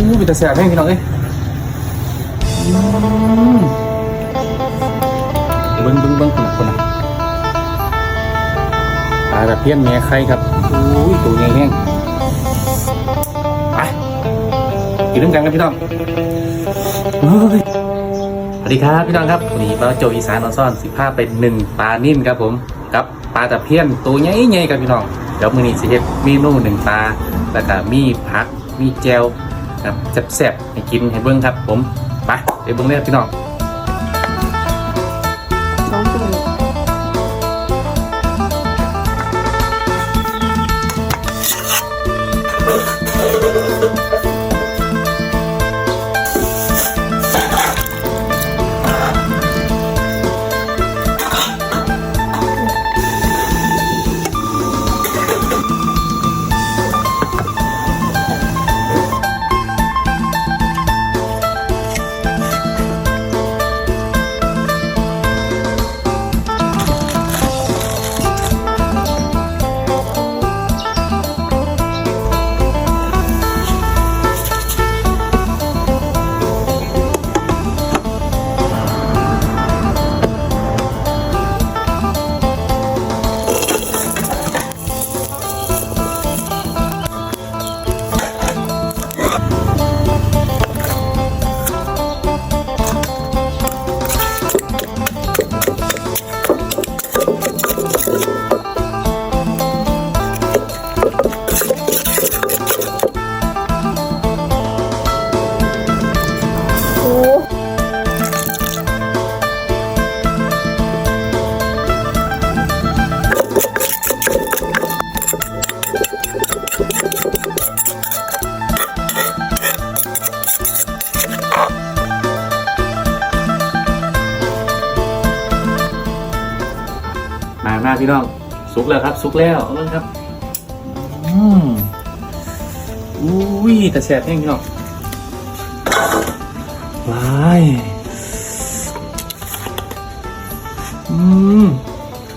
อู้เป็นตาแสบแห้งพี่น้องเอ้ยเบิ้งเบิ้งเบิ้งคนละคนละปลาตะเพียนแม่ไข่ครับอู้ยตัวใหญ่แห้งไปกินน้ำกันครับพี่น้องสวัสดีครับพี่น้องครับวันนี้ปลาโจอีสานออนซ่อนสิบห้าเป็นหนึ่งปลานิ่มครับผมกับปลาตะเพียนตัวใหญ่ๆครับพี่น้องเดี๋ยวมื้อนี้สิเฮ็ดเมนูหนึ่งปลาแล้วก็มีผักมีแจว ครับแซ่บๆให้กินให้เบิ้งครับ ผมไปไปเบิ้งเลยพี่น้องสองตัวโอ้าหน้าพี่น้องสุกแล้วครับ สุกแล้วเอาเลยครับอืมอุ้ยแต่แซ่บแห้งพี่น้องวายอืม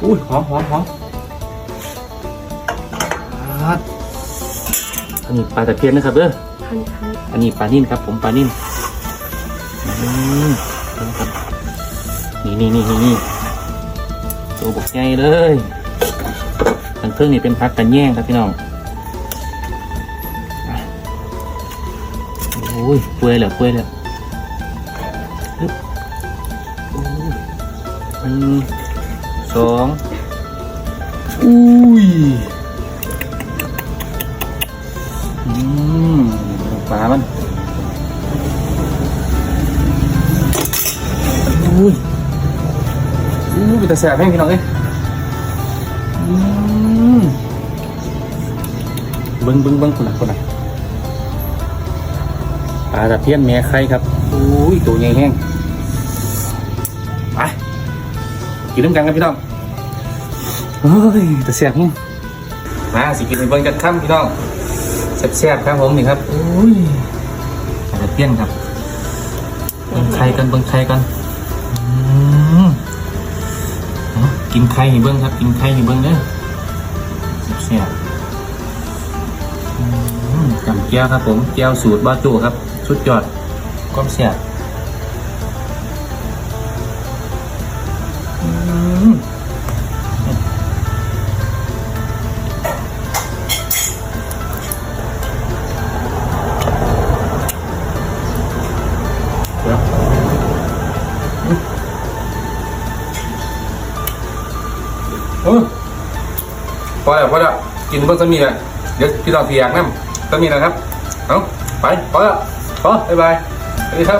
อุ้ยหอมหอมหอมปลาอันนี้ปลาตะเพียนนะครับเด้อคันคันอันนี้ปลานิ่มครับ ผมปลานิ่มอืมนะครับนี่นี่นี่นี่นี่ ตัวบกใหญ่เลยทางเครื่องนี่เป็นพักกันแย่งครับพี่น้องโอ้ยเปื่อยแล้วเปื่อยแล้วฮึบโอ้ยหนึ่งสองอุ้ยอืมปลามันอุ้ย อู้เป็นตาแสบแห้งพี่น้องเอ้ยเบิ้งเบิ้งเบิ้งคนละคนละปลาตะเพียนแม่ไข่ครับอุ้ยตัวใหญ่แห้งไปกินน้ำกันครับพี่น้องเฮ้ยตาแสบแห้งมาสิกินเบิ้งกันค่ำพี่น้องแซ่บๆครับผมนี่ครับอุ้ยปลาตะเพียนครับเบิ้งไข่กันเบิ้งไข่กันอืม กินไข่ให้เบิ้งครับ กินไข่ให้เบิ้งเด้อเสียบๆอืมจำแก้วครับผมแก้วสูตรบ้าจู่ครับสุดยอดก้อมเสียบ พอแล้วพอแล้วกินเพิ่งสมีแหละเดี๋ยวพี่ต้องเสียกน้ำสมีนะครับ เอาไปพอแล้วพอบ๊ายบายสวัสดีครับ